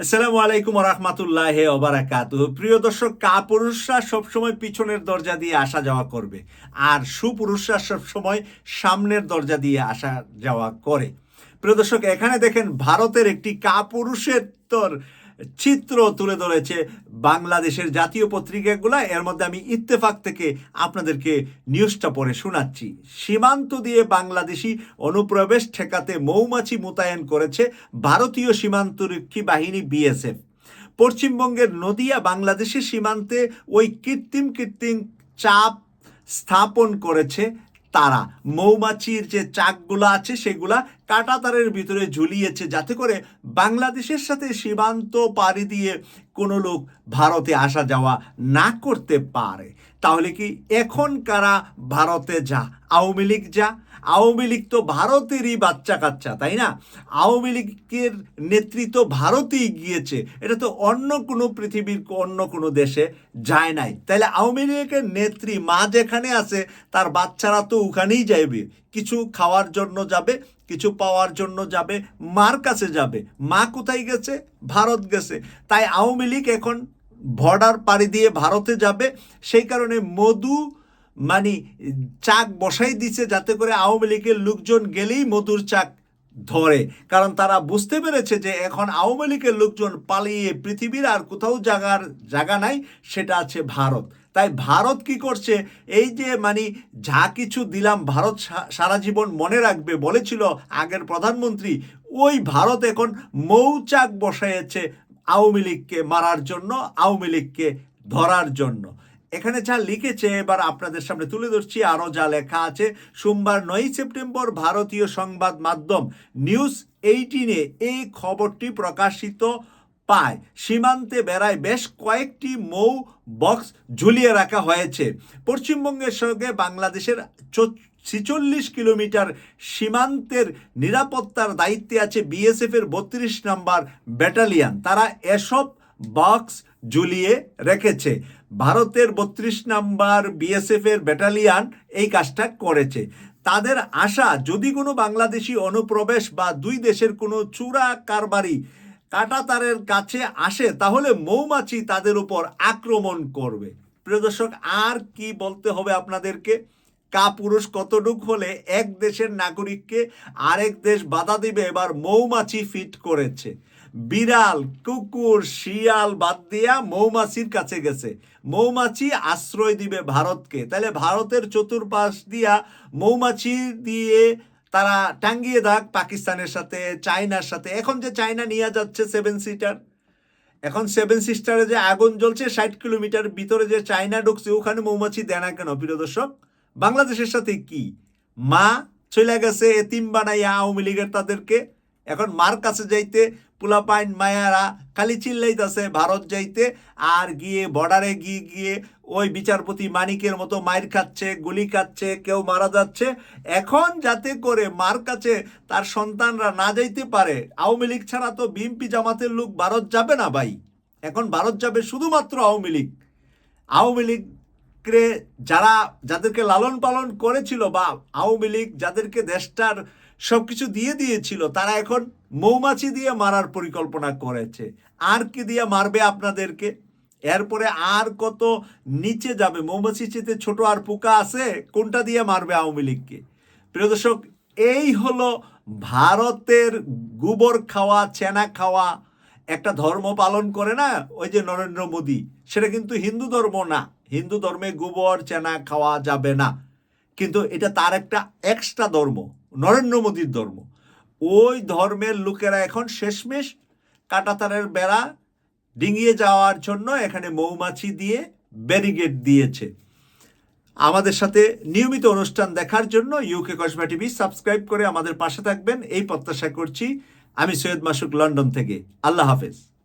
আসসালামু আলাইকুম রহমতুল্লাহ ওবারাকাত প্রিয় দর্শক, কাপুরুষরা সবসময় পিছনের দরজা দিয়ে আসা যাওয়া করবে আর সুপুরুষরা সবসময় সামনের দরজা দিয়ে আসা যাওয়া করে। প্রিয় দর্শক, এখানে দেখেন ভারতের একটি কাপুরুষের তোর চিত্র তুলে ধরেছে বাংলাদেশের জাতীয় পত্রিকাগুলো, এর মধ্যে আমি ইত্তেফাক থেকে আপনাদেরকে নিউজটা পড়ে শোনাচ্ছি। সীমান্ত দিয়ে বাংলাদেশি অনুপ্রবেশ ঠেকাতে মৌমাছি মোতায়েন করেছে ভারতীয় সীমান্তরক্ষী বাহিনী বিএসএফ। পশ্চিমবঙ্গের নদিয়া, বাংলাদেশের সীমান্তে ওই কৃত্রিম কৃত্রিম চাপ স্থাপন করেছে তারা। মৌমাছির যে চাকগুলো আছে সেগুলা কাঁটাতারের ভিতরে ঝুলিয়েছে যাতে করে বাংলাদেশের সাথে সীমান্ত পাড়ি দিয়ে কোনো লোক ভারতে আসা যাওয়া না করতে পারে। তাহলে কি এখন কারা ভারতে যা? আওয়ামী লীগ যা? আওয়ামী লীগ তো ভারতেরই বাচ্চা কাচ্চা তাই না? আওয়ামী লীগের নেতৃত্ব ভারতেই গিয়েছে। এটা তো অন্য কোনো পৃথিবীর অন্য কোনো দেশে যায় নাই। তাহলে আওয়ামী লীগের নেত্রী মা যেখানে আছে, তার বাচ্চারা তো ওখানেই যাইবে। কিছু খাওয়ার জন্য যাবে কিছু পাওয়ার জন্য যাবে, মার কাছে যাবে। মা কোথায় গেছে? ভারত গেছে। তাই আওয়ামী লীগ এখন বর্ডার পাড়ি দিয়ে ভারতে যাবে। সেই কারণে মধু মানে চাক বসাই দিছে যাতে করে আওয়ামী লীগের লোকজন গেলেই মধুর চাক ধরে। কারণ তারা বুঝতে পেরেছে যে এখন আওয়ামী লীগের লোকজন পালিয়ে পৃথিবীর আর কোথাও জায়গার জায়গা নাই, সেটা আছে ভারত। তাই ভারত কি করছে? এই যে মানে যা কিছু দিলাম, ভারত সারা জীবন মনে রাখবে বলেছিল আগের প্রধানমন্ত্রী, ওই ভারত এখন মৌচাক বসাইছে আওয়ামী লীগকে মারার জন্য, আওয়ামী লীগকে ধরার জন্য। এখানে যা লিখেছে, এবার আপনাদের সামনে তুলে ধরছি আরও যা লেখা আছে। সোমবার নয় সেপ্টেম্বর ভারতীয় সংবাদ মাধ্যম নিউজ এইটিনে এই খবরটি প্রকাশিত পায়। সীমান্তে বেড়ায় বেশ কয়েকটি মৌ বক্স ঝুলিয়ে রাখা হয়েছে। পশ্চিমবঙ্গের সঙ্গে বাংলাদেশের ছিচল্লিশ কিলোমিটার সীমান্তের নিরাপত্তার দায়িত্বে আছে বিএসএফ এর বত্রিশ নম্বর ব্যাটালিয়ান। তারা এসব বক্স ঝুলিয়ে রেখেছে। ভারতের বত্রিশ নাম্বার বিএসএফ এর ব্যাটালিয়ন এই কাজটা করেছে। তাদের আশা, যদি কোনো বাংলাদেশি অনুপ্রবেশ বা দুই দেশের কোনো চূড়া কারবারি কাটাতারের কাছে আসে, তাহলে মৌমাছি তাদের উপর আক্রমণ করবে। প্রিয় দর্শক, আর কি বলতে হবে আপনাদেরকে? কাপুরুষ কতটুক হলে এক দেশের নাগরিককে আরেক দেশ বাধা দিবে? এবার মৌমাছি ফিট করেছে। বিড়াল, কুকুর, শিয়াল বাদ দিয়া মৌমাছির কাছে গেছে। মৌমাছি আশ্রয় দিবে ভারতকে। তাহলে ভারতের চতুর্পাশ দিয়া মৌমাছি দিয়ে তারা টাঙ্গিয়ে দাগ পাকিস্তানের সাথে, চায়নার সাথে। এখন যে চায়না নিয়ে যাচ্ছে সেভেন সিটার এখন সেভেন সিস্টারে যে আগুন জ্বলছে, ষাট কিলোমিটার ভিতরে যে চায়না ঢুকছে, ওখানে মৌমাছি দেয় না কেন, প্রিয় দর্শক? বাংলাদেশের সাথে কি? মা চলে গেছে, এতিম বানাইয়া আওয়ামী লীগের তাদেরকে। এখন মার কাছে যাইতে পুলাপাইন মায়ারা খালি চিল্লাইতেছে, ভারত যাইতে, আর গিয়ে বর্ডারে গিয়ে গিয়ে ওই বিচারপতি মানিকের মতো মায়ের খাচ্ছে, গুলি খাচ্ছে, কেউ মারা যাচ্ছে। এখন যাতে করে মার কাছে তার সন্তানরা না যাইতে পারে, আওয়ামী লীগ ছাড়া তো বিএনপি জামাতের লোক ভারত যাবে না ভাই। এখন ভারত যাবে শুধুমাত্র আওয়ামী লীগ। আওয়ামী লীগকে যারা, যাদেরকে লালন পালন করেছিল বা আওয়ামী লীগ, যাদেরকে দেশটার সব কিছু দিয়ে দিয়েছিল, তারা এখন মৌমাছি দিয়ে মারার পরিকল্পনা করেছে। আর কি দিয়ে মারবে আপনাদেরকে? এরপরে আর কত নিচে যাবে? মৌমাছি চেতে ছোট আর পোকা আছে, কোনটা দিয়ে মারবে আওয়ামী লীগকে? প্রিয় দর্শক, এই হলো ভারতের গোবর খাওয়া, চেনা খাওয়া। একটা ধর্ম পালন করে না ওই যে নরেন্দ্র মোদী, সেটা কিন্তু হিন্দু ধর্ম না। হিন্দু ধর্মে গোবর, চেনা খাওয়া যাবে না। কিন্তু এটা তার একটা এক্সট্রা ধর্ম, নরেন্দ্র মোদীর ধর্ম। ওই ধর্মের লোকেরা এখন শেষমেশ কাটাতারের বেড়া ডিঙিয়ে যাওয়ার জন্য এখানে মৌমাছি দিয়ে ব্যারিগেড দিয়েছে। আমাদের সাথে নিয়মিত অনুষ্ঠান দেখার জন্য ইউকে কসবা টিভি সাবস্ক্রাইব করে আমাদের পাশে থাকবেন। এই প্রত্যাশা করছি। আমি সৈয়দ মাসুক লন্ডন থেকে। আল্লাহ হাফেজ।